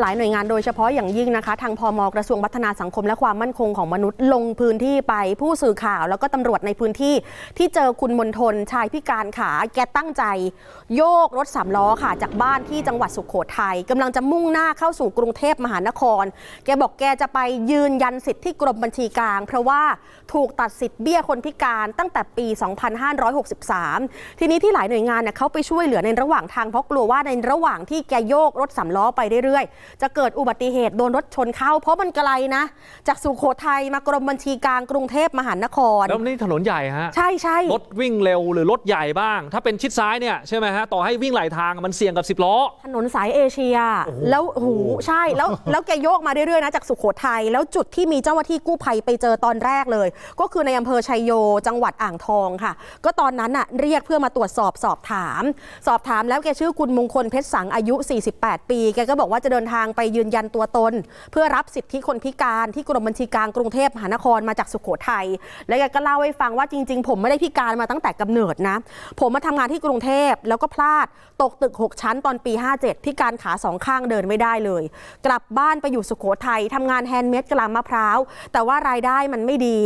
หลายหน่วยงานโดยเฉพาะอย่างยิ่งนะคะ ทางพมกระทรวงพัฒนาสังคมและความมั่นคงของมนุษย์ลงพื้นที่ไปผู้สื่อข่าว แล้วก็ตำรวจในพื้นที่ที่เจอคุณมนทนชายพิการขาแกตั้งใจ โยกรถสามล้อค่ะ จากบ้านที่จังหวัดสุขโขทัยกำลังจะมุ่งหน้าเข้าสู่กรุงเทพมหานคร แกบอกแกจะไปยืนยันสิทธิ์ที่กรมบัญชีกลาง เพราะว่าถูกตัดสิทธิ์เบี้ยคนพิการตั้งแต่ปี 2563 ทีนี้ที่หลายหน่วยงานเนี่ยเขาไปช่วยเหลือในระหว่างทางเพราะกลัวว่าในระหว่างที่แกโยกรถสามล้อไปเรื่อยๆจะเกิดอุบัติเหตุโดนรถชนเข้า เพราะมันไกลนะ จากสุโขทัยมากรมบัญชีกลางกรุงเทพมหานคร แล้วนี่ถนนใหญ่ฮะ ใช่ใช่รถวิ่งเร็วหรือรถใหญ่บ้าง ถ้าเป็นชิดซ้ายเนี่ยใช่ไหมฮะ ต่อให้วิ่งไหลทางมันเสี่ยงกับ10ล้อ ถนนสายเอเชีย แล้วโอ้โหใช่แล้วแล้วแกโยกมาเรื่อยๆนะจากสุโขทัยแล้วจุดที่มีเจ้าหน้าที่กู้ภัยไปเจอตอนแรกเลย ก็คือในอำเภอชัยโยจังหวัดอ่างทองค่ะ ก็ตอนนั้นน่ะเรียกเพื่อมาตรวจสอบสอบถาม สอบถามแล้วแกชื่อคุณมงคลเพชรสังอายุ 48 ปี แกก็บอกว่าจะเดินทางไปยืนยันตัวตน เพื่อรับสิทธิคนพิการที่กรมบัญชีกลางกรุงเทพมหานครมาจากสุโขทัยแล้วแกก็เล่าให้ฟังว่าจริง ๆ ผมไม่ได้พิการมาตั้งแต่กำเนิดนะ ผมมาทำงานที่กรุงเทพแล้วก็พลาดตกตึก 6 ชั้นตอนปี 57 พิการขาสองข้างเดินไม่ได้เลย กลับบ้านไปอยู่สุโขทัยทำงานแฮนด์เมดกะลามะพร้าว แต่ว่ารายได้มันไม่ดี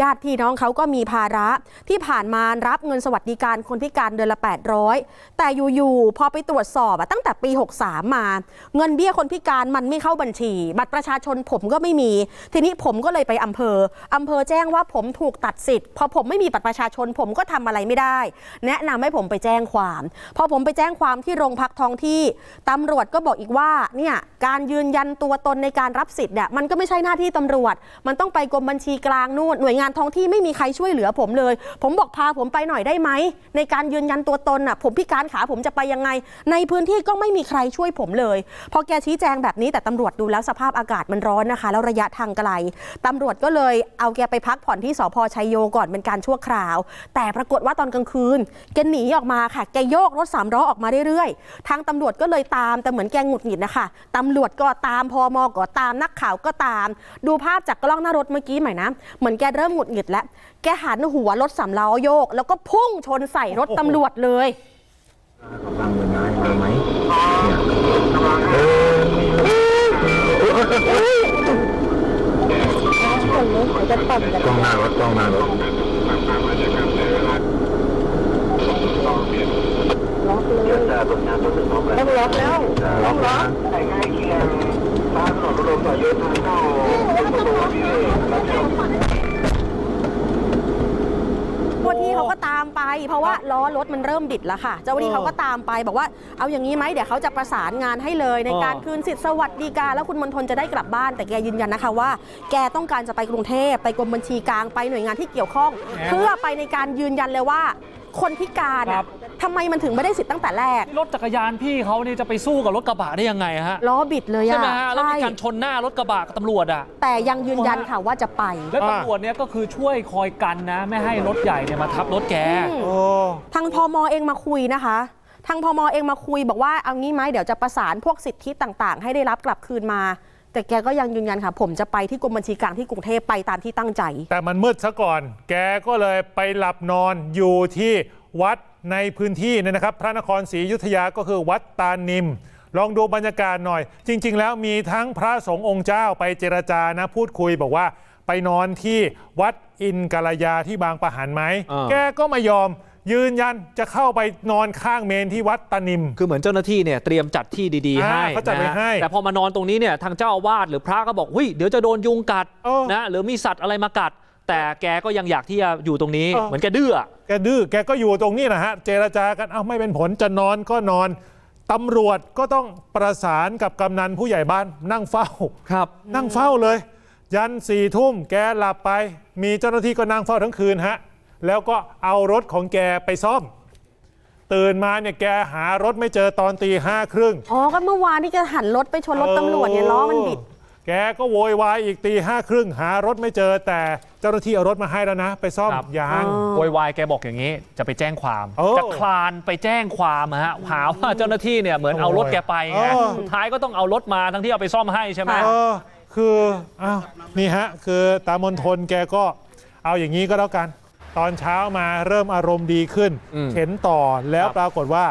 ญาติพี่น้องเขาก็มีภาระ ที่ผ่านมารับเงินสวัสดิการคนพิการเดือนละ 800 แต่อยู่ๆพอไปตรวจสอบตั้งแต่ปี 63 มา เงินเบี้ยคนพิการมันไม่เข้าบัญชี บัตรประชาชนผมก็ไม่มี ทีนี้ผมก็เลยไปอำเภออำเภอแจ้งว่าผมถูกตัดสิทธิ์พอผมไม่มีบัตรประชาชน ผมก็ทำอะไรไม่ได้ แนะนำให้ผมไปแจ้งความพอผมไปแจ้งความที่โรงพักท้องที่ตำรวจก็บอกอีกว่าเนี่ยการยืนยันตัวตนในการรับสิทธิ์เนี่ยมันก็ไม่ใช่หน้าที่ตำรวจ มันต้องไปกรมบัญชีกลางนู่นหน่วยงานท้องที่ไม่มีใครช่วยเหลือผมเลย ผมบอกพาผมไปหน่อยได้ไหมในการยืนยันตัวตนอะผมพิการขาผมจะไปยังไง ในพื้นที่ก็ไม่มีใครช่วยผมเลย พอแกชี้แจงแบบนี้แต่ตำรวจดูแล้วสภาพอากาศมันร้อนนะคะ แล้วระยะทางไกลตำรวจก็เลยเอาแกไปพักผ่อนที่สพชัยโยก่อนเป็นการชั่วคราว แต่ปรากฏว่าตอนกลางคืนแกหนีออกมาค่ะแกโยกรถสามล้อออกมาเรื่อยๆ ทางตำรวจก็เลยตามแต่เหมือนแกหงุดหงิดนะคะตำรวจก็ตามพอมอก็ตามนักข่าวก็ตาม ดูภาพจากกล้องหน้ารถเมื่อกี้ใหม่นะเหมือนแกเริ่มหงุดหงิดแล้วแกหันหัวรถสามล้อโยก แล้วก็พุ่งชนใส่รถตำรวจเลยกำลังเงินไม้มาไหมเนี่ย Uh! เพราะว่าล้อรถมันเริ่มบิดแล้วค่ะ เจ้าหน้าที่เขาก็ตามไปบอกว่าเอาอย่างนี้ไหมเดี๋ยวเขาจะประสานงานให้เลยในการอ๋อคืนสิทธิ์สวัสดิการแล้วคุณมณฑลจะได้กลับบ้านแต่แกยืนยันนะคะว่า แกต้องการจะไปกรุงเทพไปกรมบัญชีกลางไปหน่วยงานที่เกี่ยวข้อง เพื่อไปในการยืนยันเลยว่าคนพิการครัอะบ ทำไมมันถึงไม่ได้สิทธิ์ตั้งแต่แรก รถจักรยานพี่เขานี่จะไปสู้กับรถกระบะได้ยังไงฮะล้อบิดเลยใช่อะไหมฮะแล้วใช่มีการชนหน้ารถกระบะกับตำรวจอะ แต่ยังยืนยันค่ะว่าจะไป แล้วตำรวจเนี่ยก็คือช่วยคอยกันนะ ไม่ให้รถใหญ่เนี่ยมาทับรถแกอืมโอ้ทางพมเองมาคุยนะคะ ทางพมเองมาคุยบอกว่าเอางี้ไหมเดี๋ยวจะประสานพวกสิทธิต่างๆ ให้ได้รับกลับคืนมา แต่แกก็ยังยืนยันค่ะ ผมจะไปที่กรมบัญชีกลางที่กรุงเทพไปตามที่ตั้งใจ แต่มันมืดซะก่อน แกก็เลยไปหลับนอนอยู่ที่วัด ในพื้นที่เนยนะครับ พระนครศรีอยุธยาก็คือวัดตานิม ลองดูบรรยากาศหน่อย จริง ๆ แล้วมีทั้งพระสงฆ์องค์เจ้าไปเจรจานะพูดคุยบอกว่าไปนอนที่วัดอินกาลยาที่บางปะหันไหม อ่า แกก็ไม่ยอมยืนยันจะเข้าไปนอนข้างเมนที่วัดตานิม คือเหมือนเจ้าหน้าที่เนี่ยเตรียมจัดที่ดีๆอ่าให้เขาจัดไว้นะให้แต่พอมานอนตรงนี้เนี่ยทางเจ้าอาวาสหรือพระก็บอกเฮ้ยเดี๋ยวจะโดนยุงกัดเออ นะหรือมีสัตว์อะไรมากัด แต่แกก็ยังอยากที่จะอยู่ตรงนี้เออเหมือนแกดื้ออะแกดื้อแกก็อยู่ตรงนี้นะฮะ เจรจากันเอ้าไม่เป็นผลจะนอนก็นอนตำรวจก็ต้องประสานกับกำนันผู้ใหญ่บ้านนั่งเฝ้า ครับ นั่งเฝ้าเลย ยันสี่ทุ่มแกหลับไป มีเจ้าหน้าที่ก็นั่งเฝ้าทั้งคืนฮะ แล้วก็เอารถของแกไปซ่อม ตื่นมาเนี่ยแกหารถไม่เจอตอนตีห้าครึ่ง อ๋อ ก็เมื่อวานที่แกหันรถไปชนรถตำรวจเนี่ยล้อมันบิด แกก็โวยวายอีกตีห้าครึ่งหารถไม่เจอแต่ เจ้าหน้าที่เอารถมาให้แล้วนะ ไปซ่อมครับ ยางอ๋อโวยวายแกบอกอย่างนี้ จะไปแจ้งความเออจะคลานไปแจ้งความอะฮะหาว่าเจ้าหน้าที่เนี่ยเหมือนเอารถแกไปไงเออสุดท้ายก็ต้องเอารถมาทั้งที่เอาไปซ่อมให้ใช่ไหมค่ะเออคืออ้าวนี่ฮะ คือตามนทนแกก็เอาอย่างนี้ก็แล้วกัน ตอนเช้ามาเริ่มอารมณ์ดีขึ้น อืมเข็นต่อแล้วครับปรากฏว่า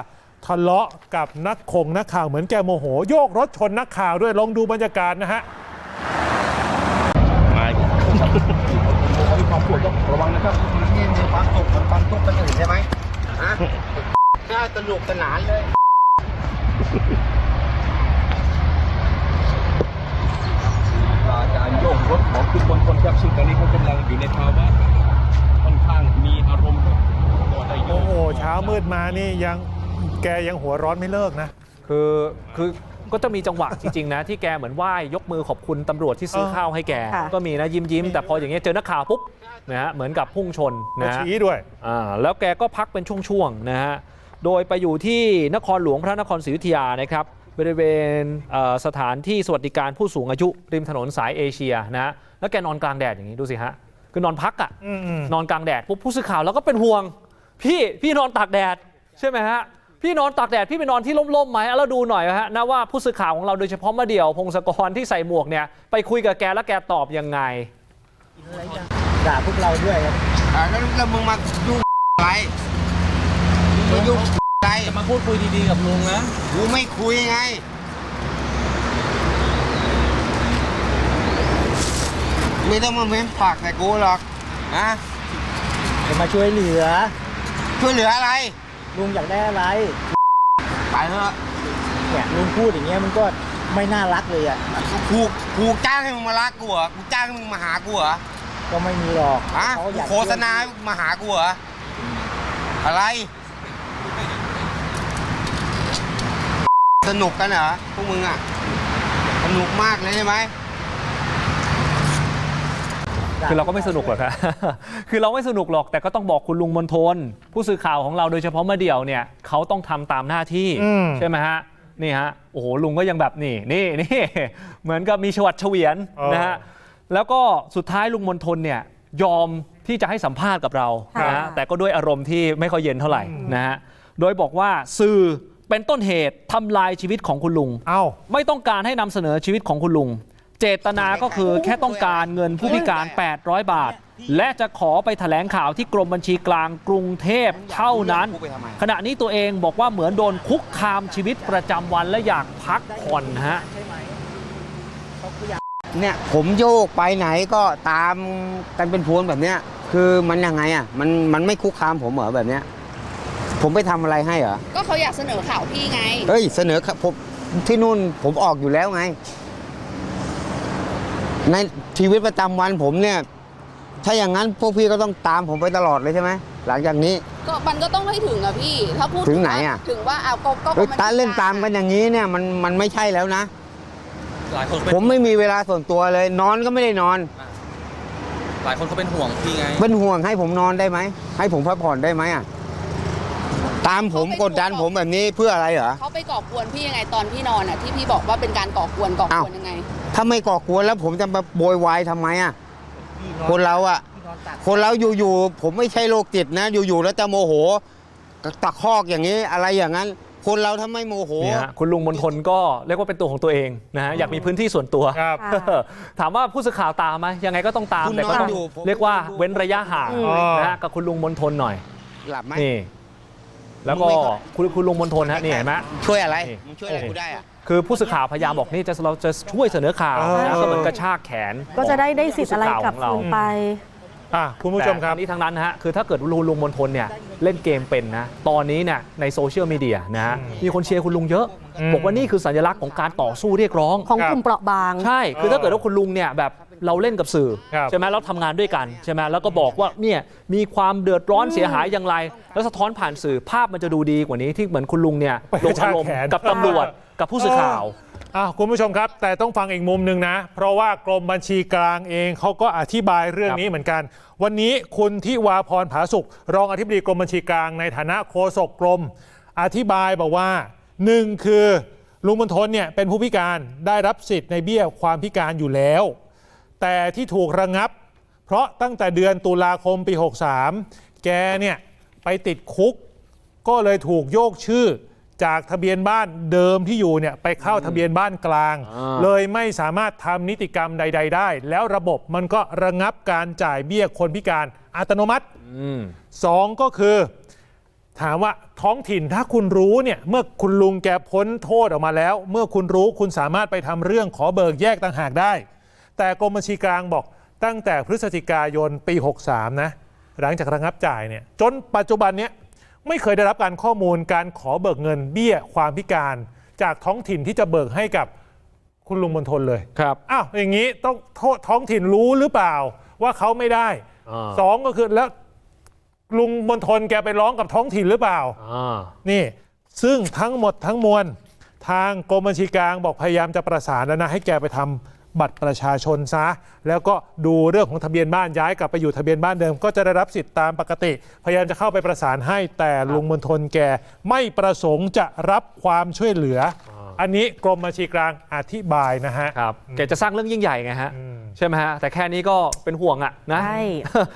ทะเลาะกับนักคงนักข่าวเหมือนแกโมโห โยกรถชนนักข่าวด้วยลองดูบรรยากาศนะฮะ มีความปวดต้องระวังนะครับนี่มีความสุขมันความทุกข์กันอื่นใช่ไหมฮะน่า สนุกสนานเลยการโยกรถของคุณมณฑลครับซึ่งตอนนี้เขากำลังอยู่ในภาวะค่อนข้างมีอารมณ์ครับตัวได้โยโอ้กโหเช้ามืดมานี่ยังแกยังหัวร้อนไม่เลิกนะ คือคือก็จะมีจังหวะจริงๆนะที่แกเหมือนไหว้ยกมือขอบคุณตำรวจที่ซื้อเออข้าวให้แกค่ะก็มีนะยิ้มยิ้มๆแต่พออย่างเงี้ยเจอนักข่าวปุ๊บนะฮะเหมือนกับพุ่งชนมานะฮะชี้ด้วยอ่าแล้วแกก็พักเป็นช่วงๆนะฮะ โดยไปอยู่ที่นครหลวงพระนครศรีอยุธยานะครับบริเวณเอ่อสถานที่สวัสดิการผู้สูงอายุริมถนนสายเอเชียนะฮะแล้วแกนอนกลางแดดอย่างนี้ดูสิฮะคือนอนพักอะ่ะอืมนอนกลางแดดปุ๊บผู้สื่อข่าวแล้วก็เป็นห่วง พี่พี่นอนตากแดดใช่ไหมฮะพี่นอนตากแดดพี่ไปนอนที่ร่มๆไหมเอาแล้วดูหน่อยฮะนะว่าผู้สื่อข่าวของเราโดยเฉพาะมาเดี่ยวพงศกรที่ใส่หมวกเนี่ยไปคุยกับแกแล้วแกตอบยังไงด่าพวกเราด้วยครับอ่าแล้วแล้วมึงมายุ่งอะไร มึงมายุ่งอะไรจะมาพูดคุยดีๆกับลุงนะกูไม่คุยไง ไม่ต้องมาเม้มปากใส่กูหรอกนะจะมาช่วยเหลือ ช่วยเหลืออะไร ลุงอยากได้อะไร ไปเถอะเนี่ยลุงพูดอย่างเงี้ยมันก็ไม่น่ารักเลยอะกูกูจ้างให้มึงมารักกูเหรอกูจ้างให้มึงมาหากูเหรอก็ไม่มีหรอกฮะเขากูอยากโฆษณาให้มาหากูเหรออะไร สนุกกันเหรอพวกมึงอะ สนุกมากเลยใช่ไหม คือเราก็ไม่สนุกหรอกครับ คือเราไม่สนุกหรอกแต่ก็ต้องบอกคุณลุงมนทน ผู้สื่อข่าวของเราโดยเฉพาะมาเดี่ยวเนี่ยเขาต้องทำตามหน้าที่อืม ใช่ไหมฮะนี่ฮะโอ้โหลุงก็ยังแบบนี่นี่นี่ เหมือนกับมีชวัดเฉวียนเออนะฮะแล้วก็สุดท้ายลุงมนทนเนี่ยยอมที่จะให้สัมภาษณ์กับเราค่ะ นะฮะแต่ก็ด้วยอารมณ์ที่ไม่ค่อยเย็นเท่าไหร่นะฮะโดยบอกว่าสื่อ เป็นต้นเหตุทำลายชีวิตของคุณลุง เอ้า ไม่ต้องการให้นำเสนอชีวิตของคุณลุง เจตนาก็คือแค่ต้องการเงินผู้พิการ 800 บาท และจะขอไปแถลงข่าวที่กรมบัญชีกลางกรุงเทพเท่านั้น ขณะนี้ตัวเองบอกว่าเหมือนโดนคุกคามชีวิตประจำวันและอยากพักผ่อนฮะ เนี่ยผมโยกไปไหนก็ตามกันเป็นพวงแบบเนี้ย คือมันยังไงอะ มันมันไม่คุกคามผมเหรอแบบเนี้ย ผมไปทำอะไรให้เหรอ ก็เขาอยากเสนอข่าวพี่ไง เฮ้ย เสนอครับผมที่นู่นผมออกอยู่แล้วไง ในชีวิตประจำวันผมเนี่ย ถ้าอย่างนั้นพวกพี่ก็ต้องตามผมไปตลอดเลยใช่ไหมหลังจากนี้ ก็มันก็ต้องให้ถึงอะพี่ ถ้าพูดถึงไหนว่าอะ ถึงว่าเอาก็ก็เฮ้ยก็ตาเล่นตามกันอย่างนี้เนี่ยมันมันไม่ใช่แล้วนะ หลายคนผมไม่มีเวลาส่วนตัวเลย นอนก็ไม่ได้นอน หลายคนเขาเป็นห่วงพี่ไง เป็นห่วงให้ผมนอนได้ไหมให้ผมพักผ่อนได้ไหมอะ ตามผมกดดันผมแบบนี้เพื่ออะไรเหรอ เขาไปก่อกวนพี่ยังไงตอนพี่นอนอะที่พี่บอกว่าเป็นการก่อกวนก่อกอ้าววนยังไง ถ้าไม่ก่อกวนแล้วผมจะมาโวยวายทำไมอะ คนเราอะ คนเราอยู่ๆผมไม่ใช่โรคจิตนะ อยู่ๆแล้วจะโมโหตะคอกอย่างนี้อะไรอย่างนั้น คนเราถ้าไม่โมโหนี่ฮะคุณลุงมนทนก็เรียกว่าเป็นตัวของตัวเองนะฮะอยากมีพื้นที่ส่วนตัว ครับค่ะถามว่าผู้สื่อข่าวตามไหมยังไงก็ต้องตามคุณแต่ก็ต้องนอนอยู่ผมเรียกว่าเว้นระยะห่างอืมนะฮะกับคุณลุงมนทนหน่อยหลับไหม นี่ แล้วก็มึงไม่เข้าคุณคุณลุงมนทนฮะนี่เห็นไหม ช่วยอะไรนี่ มึงช่วยอะไรกูได้อะคือผู้สื่อข่าวพยายามบอกนี่จะเราจะช่วยเสนอข่าวเออนะก็เหมือนกระชากแขนก็จะได้ได้สิทธิ์อะไรผู้กลับข่าวขคืองนเราไป อะคุณผู้ชมครับ แต่ทั้งนี้ทั้งนั้นนะฮะคือถ้าเกิดลุงลุงมนทนเนี่ยเล่นเกมเป็นนะตอนนี้เนี่ยในโซเชียลมีเดียนะฮะมีคนเชียร์คุณลุงเยอะ อืม บอกว่านี่คือสัญลักษณ์ของการต่อสู้เรียกร้อง ของครับกลุ่มเปราะบาง ใช่ คือถ้าเกิดว่าคุณลุงเนี่ยแบบ เราเล่นกับสื่อครับ ใช่ไหมเราทำงานด้วยกันใช่ไหมแล้วก็บอกว่าเนี่ยมีความเดือดร้อนเสียหายอย่างไร แล้วสะท้อนผ่านสื่อภาพมันจะดูดีกว่านี้ที่เหมือนคุณลุงเนี่ยไปลกงระชาอากรมณ์แขน กับตำรวจกับผู้สื่อข่าวอะคุณผู้ชมครับ แต่ต้องฟังอีกมุมหนึ่งนะ เพราะว่ากรมบัญชีกลางเองเขาก็อธิบายเรื่องครับนี้เหมือนกัน วันนี้คุณทิวาพรผาสุกรองอธิบดีกรมบัญชีกลางในฐานะโฆษกกรม อธิบายบอกว่าหนึ่งคือลุงมณฑลเนี่ยเป็นผู้พิการได้รับสิทธิ์ในเบี้ยความพิการอยู่แล้ว แต่ที่ถูกระงับ เพราะตั้งแต่เดือนตุลาคมปี 63 แกเนี่ยไปติดคุก ก็เลยถูกโยกชื่อจากทะเบียนบ้านเดิมที่อยู่เนี่ยไปเข้าทะเบียนบ้านกลางอ่าเลยไม่สามารถทำนิติกรรมใด ๆ ได้ แล้วระบบมันก็ระงับการจ่ายเบี้ยคนพิการอัตโนมัติอืมสองก็คือ ถามว่าท้องถิ่นถ้าคุณรู้เนี่ยเมื่อคุณลุงแกพ้นโทษออกมาแล้ว เมื่อคุณรู้คุณสามารถไปทำเรื่องขอเบิกแยกต่างหากได้ แต่กรมบัญชีกลางบอกตั้งแต่พฤศจิกายนปี 63 นะ หลังจากระงับจ่ายเนี่ยจนปัจจุบันเนี้ยไม่เคยได้รับการข้อมูลการขอเบิกเงินเบี้ยความพิการ จากท้องถิ่นที่จะเบิกให้กับคุณลุงมณฑลเลยครับ อ้าวอย่างนี้ต้องโทษท้องถิ่นรู้หรือเปล่า ว่าเขาไม่ได้อ่า สองก็คือแล้วลุงมณฑลแกไปร้องกับท้องถิ่นหรือเปล่า อ่า นี่ซึ่งทั้งหมดทั้งมวลทางกรมบัญชีกลางบอกพยายามจะประสานแล้วนะให้แกไปทำ บัตรประชาชนซะ แล้วก็ดูเรื่องของทะเบียนบ้านย้ายกลับไปอยู่ทะเบียนบ้านเดิม ก็จะได้รับสิทธิ์ตามปกติ พยายามจะเข้าไปประสานให้แต่ลุงมณฑลแกไม่ประสงค์จะรับความช่วยเหลือออันนี้กรมบัญชีกลางอธิบายนะฮะ ครับแกจะสร้างเรื่องยิ่งใหญ่ไงฮะ อืม ใช่ไหมฮะแต่แค่นี้ก็เป็นห่วงอะนะใช่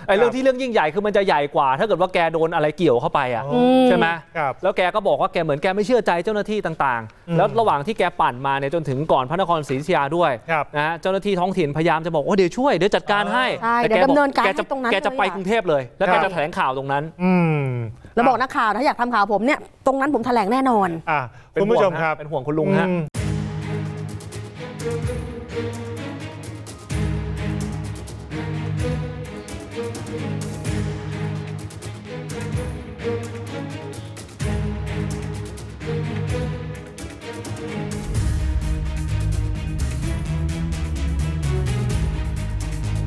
ไอ้เรื่องที่เรื่องยิ่งใหญ่คือมันจะใหญ่กว่า ถ้าเกิดว่าแกโดนอะไรเกี่ยวเข้าไปอะอืใช่ไหมครับ แล้วแกก็บอกว่าแกเหมือนแกไม่เชื่อใจเจ้าหน้าที่ต่างอืมๆแล้วระหว่างที่แกปั่นมาเนี่ยจนถึงก่อนพระนครศรีอยุธยาด้วยครับนะฮะเจ้าหน้าที่ท้องถิ่นพยายามจะบอกว่าเดี๋ยวช่วยเดี๋ยวจัดการให้ใช่แต่เดี๋ยวแบอดำเนินการแกจะให้ตรงนั้นแกจะไปเลยอะ กรุงเทพเลย แล้วครัแกบจะแถลงข่าวตรงนั้น อืมแล้วบอกนักข่าวถ้าอยากทำข่าวผมเนี่ย ตรงนั้นผมแถลงแน่นอน อะเป็นคุณผู้ชมห่วงฮะครับ เป็นห่วงคุณลุงฮะ อืม